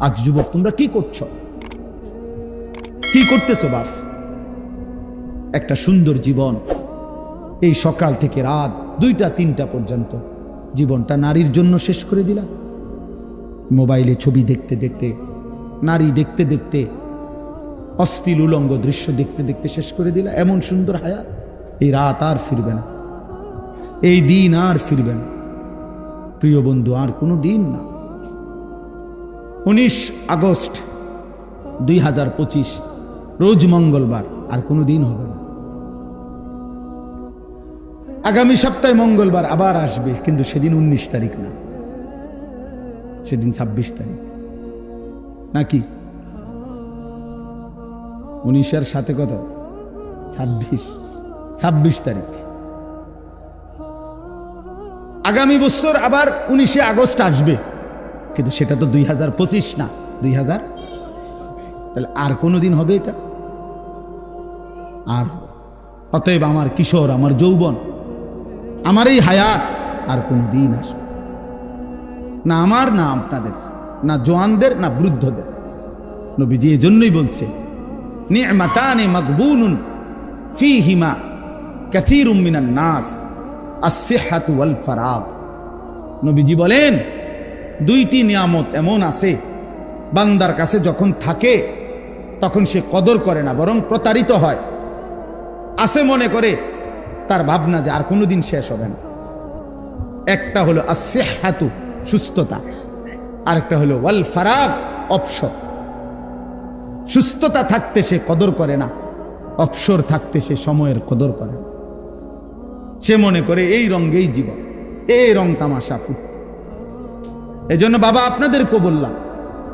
আজ যুবক, তোমরা কি করছ? কি করতেছো, বাপ? একটা সুন্দর জীবন। এই সকাল থেকে রাত দুইটা, তিনটা পর্যন্ত জীবনটা নারীর জন্য শেষ করে দিলা মোবাইলে ছবি দেখতে দেখতে, নারী দেখতে দেখতে অস্থিল উলঙ্গ দৃশ্য দেখতে দেখতে শেষ করে দিলা এমন সুন্দর হায়াত, এই রাত আর ফিরবে না। এই দিন আর ফিরবে না। প্রিয় বন্ধু, আর কোনো দিন না। উনিশ আগস্ট দুই হাজার পঁচিশ, রোজ মঙ্গলবার, আর কোনো দিন হবে না। আগামী সপ্তাহে মঙ্গলবার আবার আসবে, কিন্তু সেদিন উনিশ তারিখ না। সেদিন ছাব্বিশ তারিখ। নাকি? উনিশের সাথে কত? ছাব্বিশ। ছাব্বিশ তারিখ। আগামী বছর আবার উনিশে আগস্ট আসবে। কিন্তু সেটা তো দুই হাজার পঁচিশ না, দুই হাজার। তাহলে আর কোনো দিন হবে এটা? আর অতএব আমার কিশোর, আমার যৌবন, আমার এই হায়াত আর কোনো দিন আসবে না। আমার, না আপনাদের, না জোয়ানদের, না বৃদ্ধদের। নবীজি এই জন্যই বলছে, নি'মাতানে মাগবুনুন ফীহিমা কাসীরুম মিনান নাস, আস-সিহহাতু ওয়াল ফারাগ নবীজি বলেন দুইটি নিয়ামত এমন আছে, বান্দার কাছে যখন থাকে, তখন সে কদর করে না, বরং প্রতারিত হয়। আছে মনে করে, তার ভাবনা যে আর কোনোদিন শেষ হবে না। একটা হলো আসেহাতু সুস্থতা। আরেকটা হলো ওয়াল ফারাক অপসর সুস্থতা থাকতে সে কদর করে না অপসর থাকতে সে সময়ের কদর করে। সে মনে করে, এই রঙ্গেই জীবন, এই রং তামাশা ফুট এই জন্য বাবা, আপনাদেরকেও বললাম,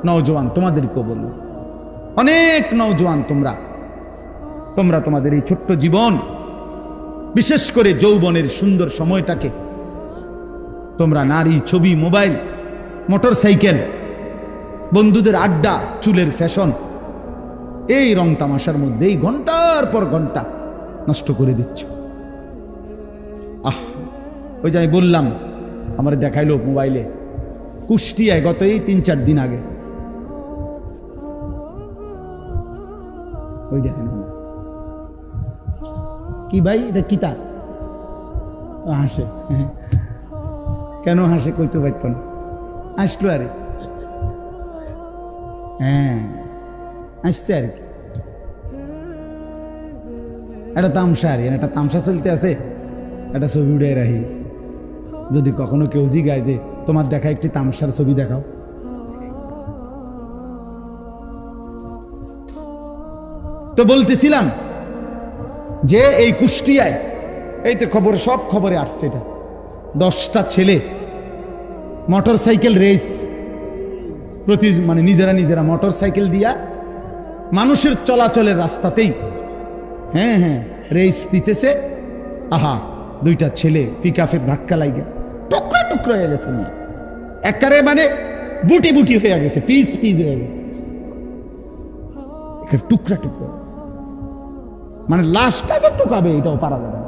নওজোয়ান, তোমাদেরকেও বললাম, অনেক নওজোয়ান তোমরা তোমরা তোমাদের এই ছোট্ট জীবন, বিশেষ করে যৌবনের সুন্দর সময়টাকে, তোমরা নারী ছবি, মোবাইল মোটর সাইকেল বন্ধুদের আড্ডা, চুলের ফ্যাশন, এই রং তামাশার মধ্যেই ঘণ্টার পর ঘণ্টা নষ্ট করে দিচ্ছ। আহ, ওই যে আমি বললাম, আমার দেখাইলো মোবাইলে কুষ্টিয়ায় গত এই তিন চার দিন আগে। ওই দেখেন। কি ভাই, এটা কি তার? ও হাসে। কেন হাসে কইতে পারত না। আসলো আরে। হ্যাঁ আসছে আর। কি একটা তামসা আর একটা তামসা চলতে আছে। একটা ছবি উড়ে রাখি। যদি কখনো কেউ জিগায় যে তোমার দেখা একটি তামসার ছবি দেখাও। তো বলতেছিলাম যে এই কুষ্টিয়ায়, এই তো খবর, সব খবরে আসছে এটা। দশটা ছেলে মোটর সাইকেল রেস প্রতি মানে নিজেরা নিজেরা মোটর সাইকেল দিয়া মানুষের চলাচলের রাস্তাতেই হ্যাঁ হ্যাঁ রেস দিতেছে। আহা, দুইটা ছেলে পিকাফের ধাক্কা লাগে টুকরা টুকরা হয়ে গেছে মেয়ে। একারে মানে বুটি বুটি হয়ে গেছে, পিস পিস হয়ে গেছে। টুকরা টুকরা। মানে লাশটা যে টুকাবে, এটাও পারা যাবে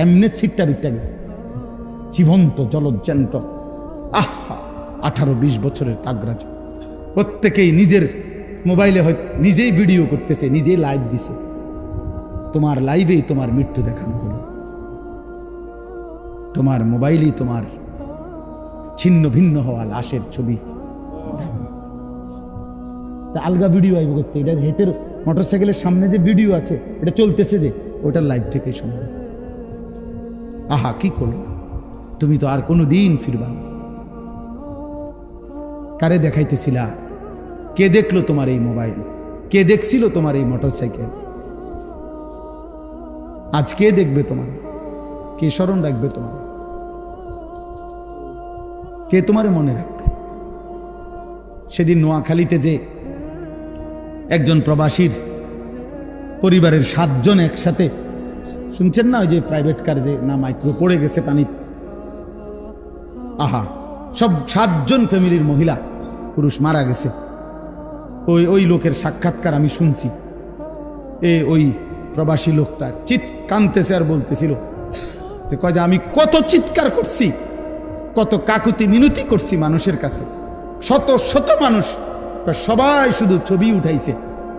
এমনি ছিটটা বিটটা গেছে। জীবন্ত, জলজ্যান্ত। আহা, আঠারো বিশ বছরের তাগরাজ। প্রত্যেকেই নিজের মোবাইলে হয়তো নিজেই ভিডিও করতেছে, নিজেই লাইভ দিছে। তোমার লাইভেই তোমার মৃত্যু দেখানো তোমার মোবাইলেই তোমার ছিন্ন ভিন্ন হওয়া লাশের ছবি। তা আলগা ভিডিও আইব করতে, এটা হেঁটের মোটরসাইকেলের সামনে যে ভিডিও আছে, এটা চলতেছে যে, ওটার লাইভ থেকেই সম্ভব আহা, কি করলাম তুমি তো আর কোনো দিন ফিরবা না। কারে দেখাইতেছিলা? কে দেখল তোমার এই মোবাইল? কে দেখছিল তোমার এই মোটরসাইকেল? আজ কে দেখবে তোমার? কে স্মরণ রাখবে তোমার? কে তোমারে মনে রাখবে? সেদিন নোয়াখালীতে যে একজন প্রবাসীর পরিবারের সাতজন একসাথে, শুনছেন না ওই যে প্রাইভেট কার যে না মাইক্রো পড়ে গেছে পানি? আহা, সব সাতজন ফ্যামিলির মহিলা, পুরুষ মারা গেছে। ওই ওই লোকের সাক্ষাৎকার আমি শুনছি। এ ওই প্রবাসী লোকটা চিৎ কানতেছে আর বলতেছিল যে, কয় যে আমি কত চিৎকার করছি? কত কাকুতি মিনতি করছি মানুষের কাছে। শত শত মানুষ সবাই শুধু ছবি উঠাইছে।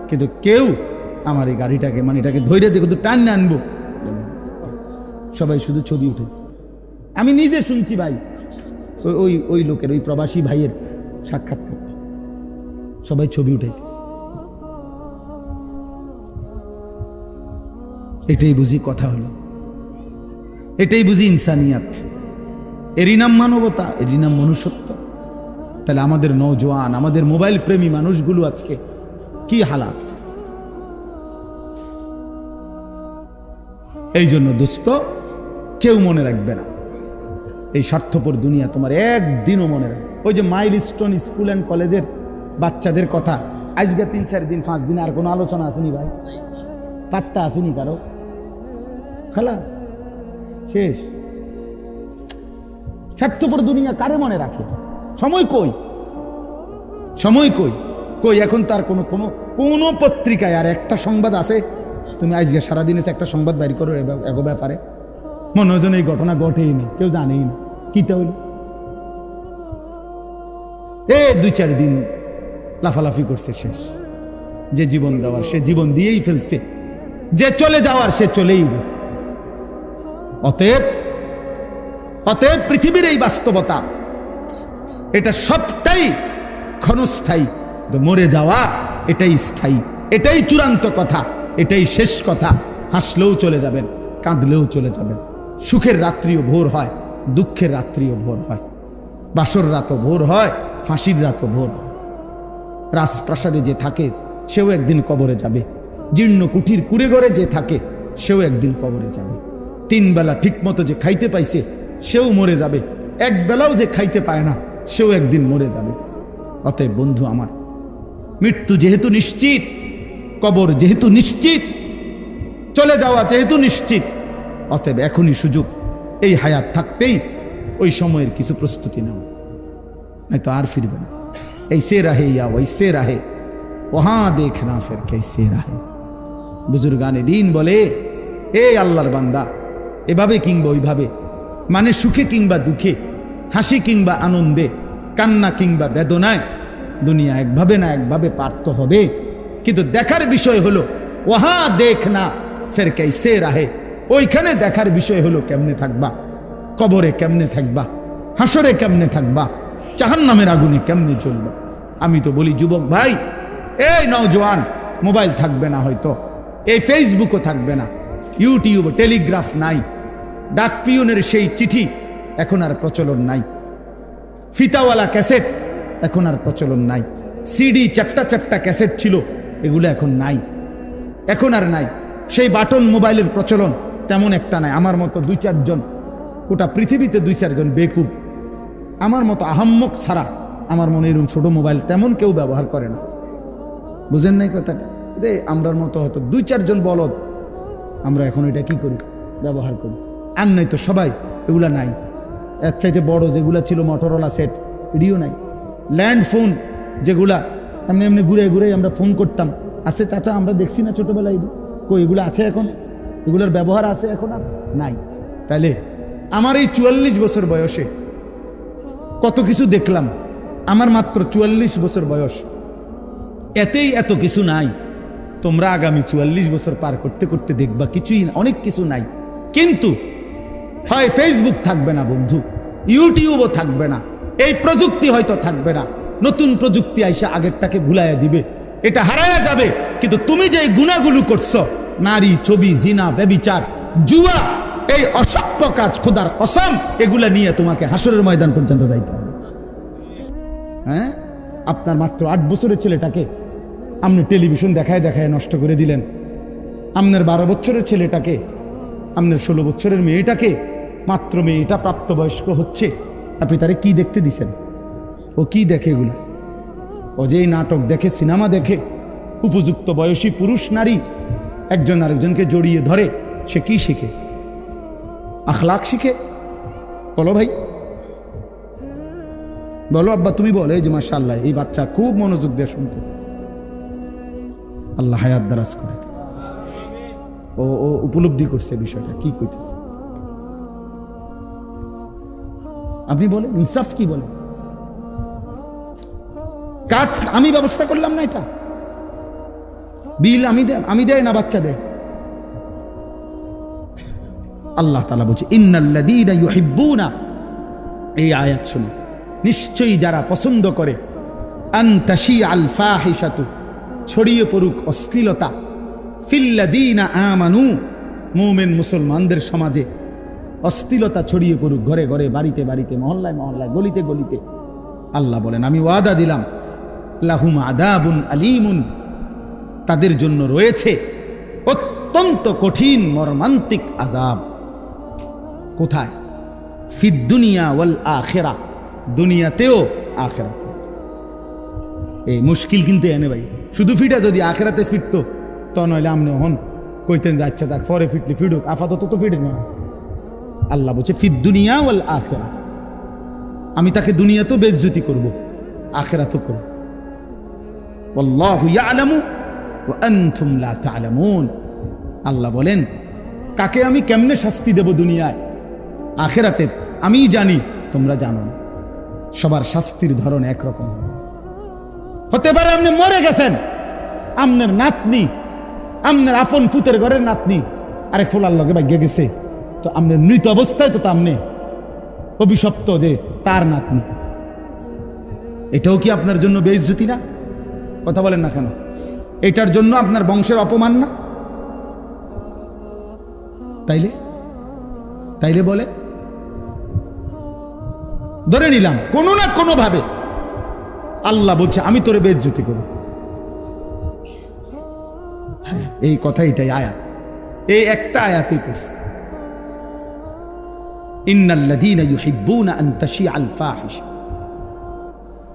কিন্তু কেউ আমার এই গাড়িটাকে মানে এটাকে ধৈর্য যে কিন্তু টান আনব। সবাই শুধু ছবি উঠেছে আমি নিজে শুনছি ভাই, ওই- ওই ওই লোকের, ওই প্রবাসী ভাইয়ের সাক্ষাৎকার সবাই ছবি উঠাইতেছে। এটাই বুঝি কথা হলো। এটাই বুঝি ইনসানিয়াত। এরই নাম মানবতা, এরই নাম মনুষ্যত্ব। তাহলে আমাদের নৌজওয়ান আমাদের মোবাইল প্রেমী মানুষগুলো আজকে কি হালাত? এই জন্য দোস্ত, কেউ মনে রাখবে না। এই স্বার্থপর দুনিয়া তোমার একদিনও মনে রাখবে ওই যে মাইল স্টোন স্কুল অ্যান্ড কলেজের বাচ্চাদের কথা, আজকে তিন, চার দিন, পাঁচ দিন আর কোনো আলোচনা আসেনি ভাই? পাত্তা আসেনি কারও? খালাস, শেষ। স্বার্থপর দুনিয়া কারে মনে রাখে? সময় কই? সময় কই? কই, এখন তার কোনো কোনো কোনো পত্রিকায় আর একটা সংবাদ আছে? তুমি আজকে সারাদিন এসে একটা সংবাদ বাইর করো এ- এগো ব্যাপারে। মনে হয় এই ঘটনা ঘটেই না কেউ জানেই না কি তাহলে? এ, দুই চার দিন লাফালাফি করছে শেষ। যে জীবন দেওয়ার সে জীবন দিয়েই ফেলছে। যে চলে যাওয়ার, সে চলেই গেছে। অতএব অতএব পৃথিবীর এই বাস্তবতা, এটা সবটাই ক্ষণস্থায়ী। মরে যাওয়া, এটাই স্থায়ী। এটাই চূড়ান্ত কথা, এটাই শেষ কথা। হাসলেও চলে যাবেন, কাঁদলেও চলে যাবেন। সুখের রাত্রিও ভোর হয়, দুঃখের রাত্রিও ভোর হয়। বাসর রাতও ভোর হয়, ফাঁসির রাতও ভোর হয়। রাজপ্রাসাদে যে থাকে, সেও একদিন কবরে যাবে। জীর্ণ কুঠির কুড়ে ঘরে যে থাকে, সেও একদিন কবরে যাবে। তিন বেলা ঠিক মতো যে খাইতে পাইছে সেও মরে যাবে। এক বেলাও যে খাইতে পায় না, সেও একদিন মরে যাবে। অতএব বন্ধু আমার, মৃত্যু যেহেতু নিশ্চিত, কবর যেহেতু নিশ্চিত, চলে যাওয়া যেহেতু নিশ্চিত, অতএব এখনই সুযোগ, এই হায়াত থাকতেই ওই সময়ের কিছু প্রস্তুতি নেওয়া নাই তো আর ফিরবে না। এইসে রাহে ইয়া ওই সে রাহে। ওহা দেখ না ফের কেসে রাহে। বুজুর্গানে দিন বলে এ আল্লাহর বান্দা, এভাবে কিংবা ওইভাবে মানে সুখে কিংবা দুঃখে, হাসি কিংবা আনন্দে, কান্না কিংবা বেদনায়, দুনিয়া একভাবে না একভাবে পার্থ হবে। কিন্তু দেখার বিষয় হলো, ওহা দেখ না, ফের কেসে রাহে? ওইখানে দেখার বিষয় হলো, কেমনে থাকবা? কবরে কেমনে থাকবা? হাসরে কেমনে থাকবা? জাহান নামের আগুনে কেমনে চলবা আমি তো বলি, যুবক ভাই, এই নওজোয়ান মোবাইল থাকবে না হয়তো, এই ফেসবুকও থাকবে না ইউটিউব টেলিগ্রাফ নাই। ডাক পিয়নের সেই চিঠি এখন আর প্রচলন নাই। ফিতাওয়ালা ক্যাসেট এখন আর প্রচলন নাই। সিডি চ্যাপ্টা চ্যাপ্টা ক্যাসেট ছিল, এগুলো এখন নাই। এখন আর নাই। সেই বাটন মোবাইলের প্রচলন তেমন একটা নাই। আমার মতো দুই চারজন, গোটা পৃথিবীতে দুই চারজন বেকুব। আমার মতো আহাম্মক ছাড়া আমার মনে এরকম ছোটো মোবাইল তেমন কেউ ব্যবহার করে না। বুঝেন নাই কথাটা? আমরার মতো হয়তো দুই চারজন বলদ, আমরা এখন এটা কি করি? ব্যবহার করি। আর নাই তো সবাই, এগুলা নাই। এর চাইতে বড় যেগুলা ছিল মটোরোলা সেট এটিও নাই। ল্যান্ড ফোন যেগুলা, এমনি এমনি ঘুরে ঘুরে আমরা ফোন করতাম। আছে চাচা, আমরা দেখছি না ছোটোবেলায় কই, এগুলো আছে এখন? এগুলোর ব্যবহার আছে এখন আর নাই। তাইলে আমার এই চুয়াল্লিশ বছর বয়সে কত কিছু দেখলাম। আমার মাত্র চুয়াল্লিশ বছর বয়স। এতেই এত কিছু নাই। তোমরা আগামী চুয়াল্লিশ বছর পার করতে করতে দেখবা, কিছুই অনেক কিছু নাই। কিন্তু হয় ফেসবুক থাকবে না বন্ধু ইউটিউবও থাকবে না, এই প্রযুক্তি হয়তো থাকবে না, নতুন প্রযুক্তি আইসা আগেরটাকে ভুলাইয়া দিবে, এটা হারায়া যাবে, কিন্তু তুমি যে গুণাগুলো করছ, নারী, ছবি, জিনা, ব্যবিচার, জুয়া, এই অসভ্য কাজ, খোদার কসম, এগুলা নিয়ে তোমাকে হাসরের ময়দান পর্যন্ত যাইতে হবে। হ্যাঁ? আপনার মাত্র আট বছরের ছেলেটাকে আপনি টেলিভিশন দেখায় দেখায় নষ্ট করে দিলেন। আপনার বারো বছরের ছেলেটাকে, আপনার ষোলো বছরের মেয়েটাকে মাত্র মেয়েটা প্রাপ্তবয়স্ক হচ্ছে। আপনি তারে কি দেখতে দিছেন? ও কি দেখে এগুলো? ও যেই নাটক দেখে, সিনেমা দেখে, উপযুক্ত বয়সী পুরুষ নারী একজন আরেকজনকে জড়িয়ে ধরে, সে কি শিখে? আখলাক শিখে? বলো ভাই। বলো আব্বা, তুমি বলো, এই যে মাশাআল্লাহ, এই বাচ্চা খুব মনোযোগ দিয়ে শুনতেছে। আল্লাহ হায়াত দারাজ করে। ও উপলব্ধি করছে বিষয়টা, কি কইতেছে? আপনি বলেন, ইনসাফ কি বলেন? কাঠ আমি ব্যবস্থা করলাম না এটা। বিল আমি আমি দেয় না, বাচ্চা দেয়। আল্লাহ তালা বলছে, ইন্নাল্লাযীনা ইউহিব্বুনা। এই আয়াত শুনে নিশ্চয়ই যারা পছন্দ করে আন্তাশি আল ফাহিশাতু, ছড়িয়ে পড়ুক অশ্লীলতা। ফিল্লাযীনা আমানু, মুমিন মুসলমানদের সমাজে অশ্লীলতা ছড়িয়ে পড়ুক ঘরে ঘরে, বাড়িতে বাড়িতে, মহল্লায় মহল্লায়, গলিতে গলিতে। আল্লাহ বলেন, আমি ওয়াদা দিলাম, লাহুম আদাবুন আলিমুন। তাদের জন্য রয়েছে অত্যন্ত কঠিন মর্মান্তিক আজাব কোথায়? ফিদ দুনিয়া ওয়াল আখেরা। দুনিয়াতেও আখেরাতে। এই মুশকিল কিন্তু এনে ভাই। শুধু ফিটা যদি আখেরাতে ফিরতো তো নইলে আমনে হন। কইতেন যে আচ্ছা যাক, পরে ফিটলে ফিডুক আপাতত তো ফিটে না আল্লাহ বলছে ফির দুনিয়া ওয়াল আখেরা। আমি তাকে দুনিয়াতেও বেজ্জুতি করব, আখেরাতও করব। আল্লাহ বলেন, কাকে আমি কেমনে শাস্তি দেব দুনিয়ায়? আখেরাতে আমি জানি, তোমরা জানো না। সবার শাস্তির ধরন একরকম হতে পারে আপনি মরে গেছেন আপনার নাতনি আপনার আপন পুতের ঘরের নাতনি, আরেক ফুল আল্লাহকে ভাগ্যে গেছে। তো আমনের মৃত অবস্থায় তো আমনে অভিশপ্ত যে তার নাতনি। এটাও কি আপনার জন্য বেইজ্জতি না? কথা বলেন না কেন? এটার জন্য আপনার বংশের অপমান না? তাইলে? তাইলে বলে ধরে নিলাম, কোনো না কোনো ভাবে আল্লাহ বলছে, আমি তোরে বেজ্জতি করব। হ্যাঁ এই কথা এটাই আয়াত। এই একটা আয়াতই পড়ছে।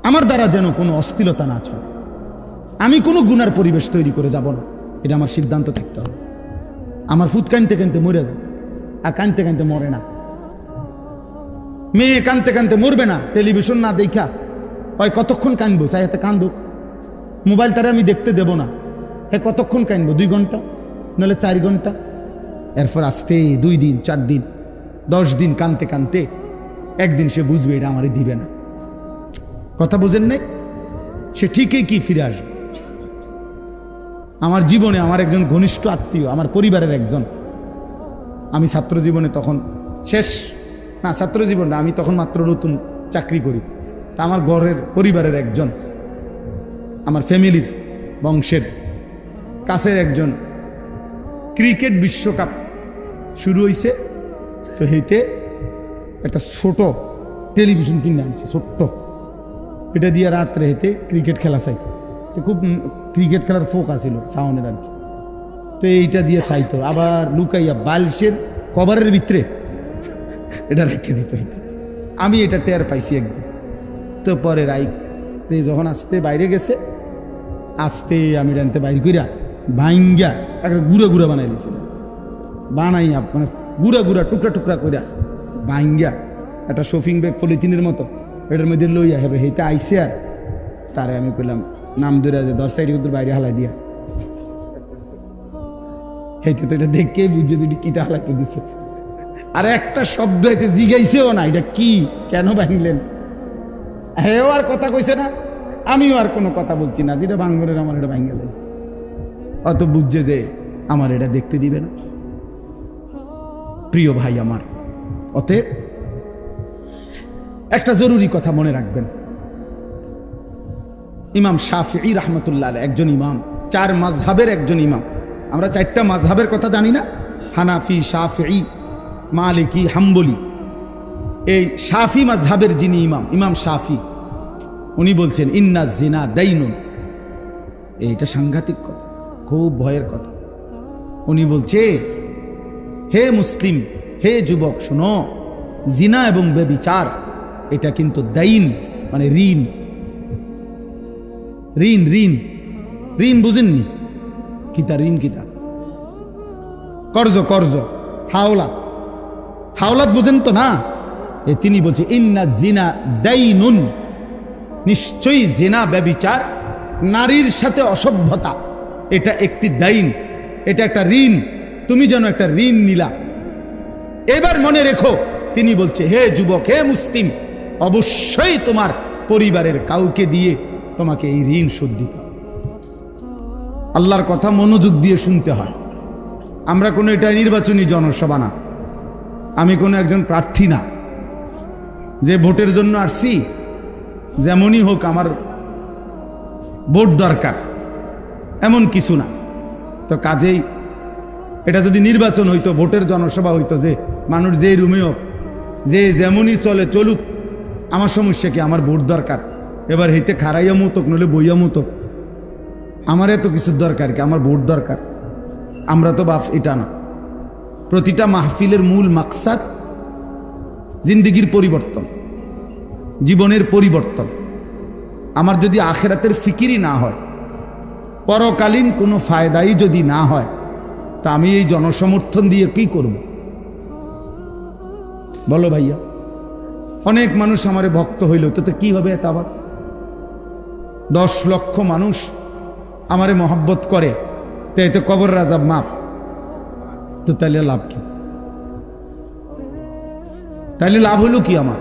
আমার দ্বারা যেন কোনো অস্থিরতা না চলে আমি কোনো গুনার পরিবেশ তৈরি করে যাব না। এটা আমার সিদ্ধান্ত থাকতে হবে। আমার ফুট কানতে কানতে মরে যায়, আর কানতে কানতে মরে না। মেয়ে কানতে কানতে মরবে না, টেলিভিশন না দেখা। হয় কতক্ষণ কানবো? চাই হাতে কান্দুক। মোবাইল তারা আমি দেখতে দেব না। হ্যাঁ কতক্ষণ কানবো? দুই ঘণ্টা? নাহলে চার ঘণ্টা? এরপর আসতে দুই দিন, চার দিন। দশ দিন কানতে কানতে একদিন সে বুঝবে এটা আমারে দিবে না। কথা বোঝেন নাই? সে ঠিকই কি ফিরে আসবে? আমার জীবনে আমার একজন ঘনিষ্ঠ আত্মীয়, আমার পরিবারের একজন। আমি ছাত্র জীবনে তখন শেষ, না, ছাত্র জীবন না, আমি তখন মাত্র নতুন চাকরি করি। তা আমার ঘরের পরিবারের একজন, আমার ফ্যামিলির বংশের কাছের একজন ক্রিকেট বিশ্বকাপ শুরু হয়েছে তো হেতে একটা ছোট টেলিভিশন কিনে আনছে, ছোট্ট। এটা দিয়ে রাত্রে হেতে ক্রিকেট খেলা চাই তো খুব ক্রিকেট খেলার ফোক আছিল সাউনের আর কি তো এইটা দিয়ে চাইতো, আবার লুকাইয়া বালিশের কভারের ভিতরে এটা রেখে দিত আমি এটা টের পাইছি একদিন। তো পরে রাই যখন আসতে বাইরে গেছে, আসতে আমি রানতে বাইর কইরা ভাঙ্গা একটা গুঁড়া গুঁড়া বানাই দিয়েছিল বানাইয়া মানে গুঁড়া গুঁড়া, টুকরা টুকরা কইরা ভাঙ্গা একটা শপিং ব্যাগ পলিথিনের মতো। এটার মধ্যে লইয়া হেবে, হেইতে আইসে আর। তারে আমি কইলাম, নাম ধরে যে দশ সাইড বাইরে হালাই দিয়া। হেতে তো এটা দেখে বুঝছে তুই কিতা হালাইতে দিছে। আর একটা শব্দ এতে জিগাইছেও না, এটা কি? কেন ভাঙলেন? হেও আর কথা কইছে না। আমিও আর কোনো কথা বলছি না, যেটা বাঙ্গলের আমার এটা ভাঙ্গে লাইছে। অত বুঝছে যে আমার এটা দেখতে দিবে না। প্রিয় ভাই আমার। অতএব একটা জরুরি কথা মনে রাখবেন। ইমাম শাফি রহমতুল্লাহ একজন ইমাম, চার মাঝহাবের একজন ইমাম। আমরা চারটা মাঝহাবের কথা জানি না? হানাফি শাফি মালিকি, হাম্বলি। এই শাফি মাঝহাবের যিনি ইমাম ইমাম শাফি, উনি বলছেন, ইন্না জিনা দাইনুন। এইটা সাংঘাতিক কথা, খুব ভয়ের কথা। উনি বলছে হে মুসলিম, হে যুবক, শোনো। জিনা এবং বেবিচার, এটা কিন্তু দাইন মানে ঋণ। ঋণ ঋণ। ঋণ বুঝেননি? কিতা ঋণ কিতা কর্জ কর্জ। হাওলাত। হাওলাত বুঝেন তো না? এ তিনি বলছে, ইন্না জিনা দাইনুন। নিশ্চয়ই জেনা ব্যবিচার নারীর সাথে অসভ্যতা, এটা একটি দাইন, এটা একটা ঋণ। তুমি যেন একটা ঋণ নিলা। এবার মনে রেখো, তিনি বলছে, হে যুবক, হে মুসলিম, অবশ্যই তোমার পরিবারের কাউকে দিয়ে তোমাকে এই ঋণ শোধ দিতে আল্লাহর কথা মনোযোগ দিয়ে শুনতে হয়। আমরা কোনো এটা নির্বাচনী জনসভা না। আমি কোনো একজন প্রার্থী না। যে ভোটের জন্য আসছি, যেমনই হোক আমার ভোট দরকার, এমন কিছু না। তো কাজেই এটা যদি নির্বাচন হইতো, ভোটের জনসভা হইতো যে, মানুষ যে রুমে হোক, যে যেমনই চলে, চলুক, আমার সমস্যা কি? আমার ভোট দরকার। এবার হইতে খারাইয়া মতক নলে বইয়া মতক। আমার এত কিছুর দরকার কি? আমার ভোট দরকার। আমরা তো বাপ এটা না। প্রতিটা মাহফিলের মূল মাকসাদ জিন্দিগির পরিবর্তন, জীবনের পরিবর্তন। আমার যদি আখেরাতের ফিকিরই না হয়, পরকালীন কোনো ফায়দাই যদি না হয় তা আমি এই জনসমর্থন দিয়ে কি করব? বলো ভাইয়া। অনেক মানুষ আমারে ভক্ত হইল তো কি হবে এত আবার দশ লক্ষ মানুষ আমারে মহব্বত করে, তো এতে কবর রাজা মাপ। তো তাহলে লাভ কি? তাহলে লাভ হলো কি আমার?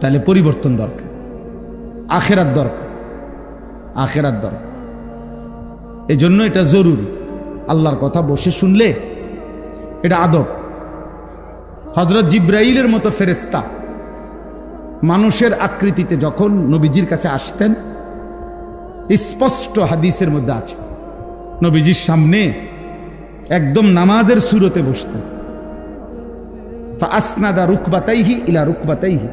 তাহলে পরিবর্তন দরকার, আখেরাত দরকার আখেরাত দরকার। এই জন্য এটা জরুরি। আল্লাহর কথা বসে শুনলে এটা আদব। হজরত জিব্রাইলের মতো ফেরেস্তা মানুষের আকৃতিতে যখন নবীজির কাছে আসতেন, স্পষ্ট হাদিসের মধ্যে আছে, নবীজির সামনে একদম নামাজের সুরতে বসতেন। আসনাদা রুকবাতাইহি ইলা রুকবাতাইহি।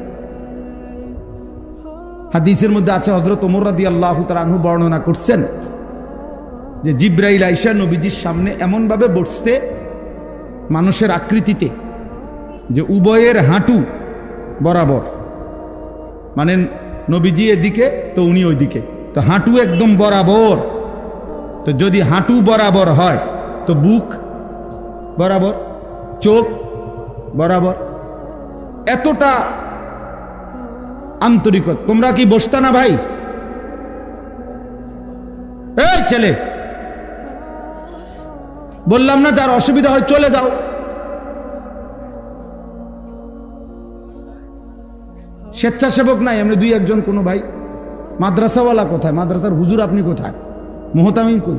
হাদিসের মধ্যে আছে হজরত ওমর রাদি আল্লাহ তালু বর্ণনা করছেন যে জিব্রাইল আইসা নবীজির সামনে এমনভাবে বসছে মানুষের আকৃতিতে যে উভয়ের হাঁটু বরাবর। মানে নবীজি এদিকে, তো উনি ওইদিকে। তো হাঁটু একদম বরাবর। তো যদি হাঁটু বরাবর হয়, তো বুক বরাবর, চোখ বরাবর। এতটা আন্তরিকত। তোমরা কি বসতা না ভাই? এই ছেলে! বললাম না যার অসুবিধা হয় চলে যাও। স্বেচ্ছাসেবক নাই, এমনি দুই একজন কোনো ভাই। মাদ্রাসাওয়ালা কোথায়? মাদ্রাসার হুজুর আপনি কোথায়? মোহতামিম কই?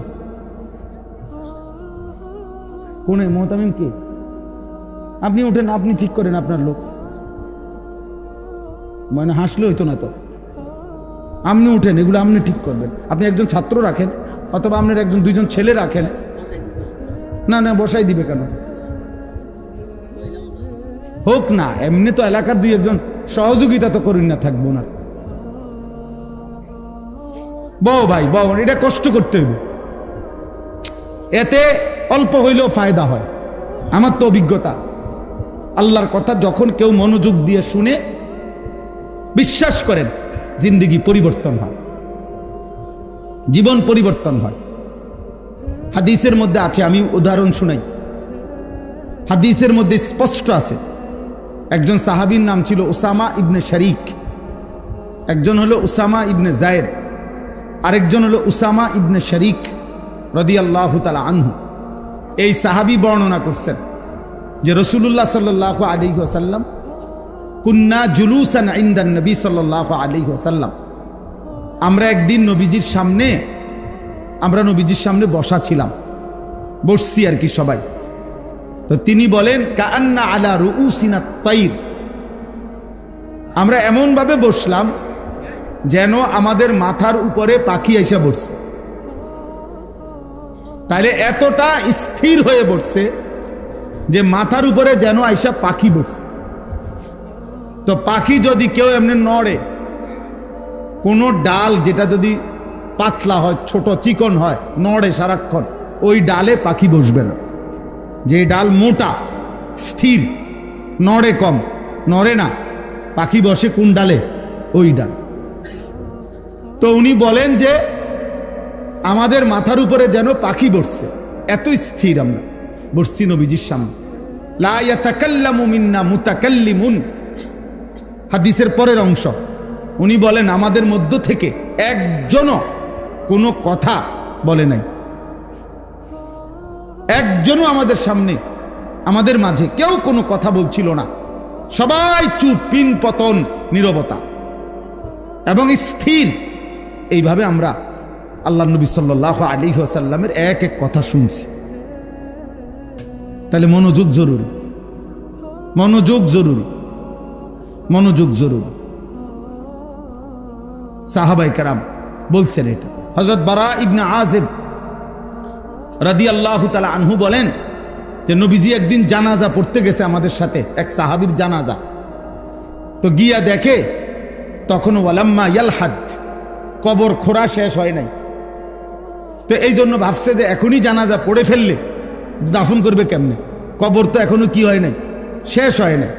কোনে? মোহতামিম কে? আপনি ওঠেন আপনি ঠিক করেন আপনার লোক। মানে হাসলে হইতো না তো। আপনি উঠেন, এগুলো আপনি ঠিক করবেন। আপনি একজন ছাত্র রাখেন, অথবা আপনার একজন, দুইজন ছেলে রাখেন। না না, বসাই দিবে কেন? হোক না, এমনি তো এলাকার দুই একজন সহযোগিতা তো করেন না, থাকব না। বউ ভাই, বউ, এটা কষ্ট করতে হইব। এতে অল্প হইলেও ফায়দা হয়। আমার তো অভিজ্ঞতা। আল্লাহর কথা যখন কেউ মনোযোগ দিয়ে শুনে বিশ্বাস করেন, জিন্দিগি পরিবর্তন হয়। জীবন পরিবর্তন হয়। হাদিসের মধ্যে আছে, আমি উদাহরণ শুনাই। হাদিসের মধ্যে স্পষ্ট আছে। একজন সাহাবীর নাম ছিল ওসামা ইবনে শরিক। একজন হলো উসামা ইবনে জায়েদ। আরেকজন হলো উসামা ইবনে শরিক রদি আল্লাহ তালা আনহু। এই সাহাবি বর্ণনা করছেন যে রসুল্লাহ সাল্লাহ আলী ওসাল্লাম কুন্না জুলুসান ইন্দান নবী সাল্লাহ আলী ওসাল্লাম আমরা একদিন নবীজির সামনে আমরা নবীজির সামনে বসা ছিলাম। বসছি আর কি সবাই। তো তিনি বলেন কান্না আলা রুউসিনা তাইর আমরা এমনভাবে বসলাম যেন আমাদের মাথার উপরে পাখি এসে বসছে। তাহলে এতটা স্থির হয়ে বসছে যে মাথার উপরে যেন আইসা পাখি বসছে। তো পাখি যদি কেউ এমনি নড়ে, কোনো ডাল যেটা যদি পাতলা হয়, ছোট চিকন হয়, নড়ে সারাক্ষণ। ওই ডালে পাখি বসবে না। যে ডাল মোটা, স্থির, নড়ে কম, নড়ে না। পাখি বসে কোন ডালে? ওই ডাল। তো উনি বলেন যে, আমাদের মাথার উপরে যেন পাখি বসছে এত স্থির আমরা। বসছি নবীজির সামনে। লা ইয়াতাকাল্লামু মিন্না মুতাকাল্লিমুন। হাদিসের পরের অংশ। উনি বলেন, আমাদের মধ্য থেকে একজনও কোনো কথা বলে নাই। একজনও আমাদের সামনে, আমাদের মাঝে কেউ কোনো কথা বলছিল না। সবাই চুপ পিন পতন নীরবতা। এবং স্থির। এইভাবে আমরা আল্লাহ নবী সাল্লাহ আলী আসাল্লামের এক এক কথা শুনছি। তাহলে মনোযোগ জরুরি। মনোযোগ জরুরি। মনোযোগ জরুরি। সাহাবাই কারাম বলছেন এটা। হজরত বারা ইবনা আজেব রাদি আল্লাহ তালা আনহু বলেন যে, নবীজি একদিন জানাজা পড়তে গেছে আমাদের সাথে, এক সাহাবির জানাজা। তো গিয়া দেখে তখনও ওয়ালাম্মা ইয়ালহাদ, কবর খোরা শেষ হয় নাই। তো এই জন্য ভাবছে যে, এখনই জানাজা পড়ে ফেললে, দাফন করবে কেমনে? কবর তো এখনও কি হয় নাই? শেষ হয় নাই।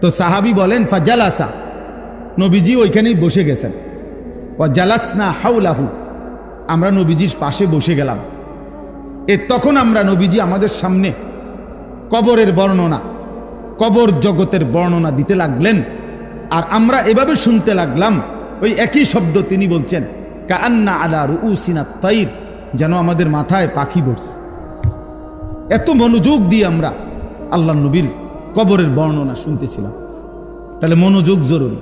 তো সাহাবি বলেন, ফাজালাসা। নবীজি ওইখানেই বসে গেছেন। ও জালাসনা হাউলাহু আমরা নবীজির পাশে বসে গেলাম। এ তখন আমরা নবীজি আমাদের সামনে কবরের বর্ণনা, কবর জগতের বর্ণনা দিতে লাগলেন। আর আমরা এভাবে শুনতে লাগলাম, ওই একই শব্দ তিনি বলছেন কান্না আলা রু রুসিনা তৈর যেন আমাদের মাথায় পাখি বসছে। এত মনোযোগ দিয়ে আমরা আল্লাহ নবীর কবরের বর্ণনা শুনতেছিলাম। তাহলে মনোযোগ জরুরি।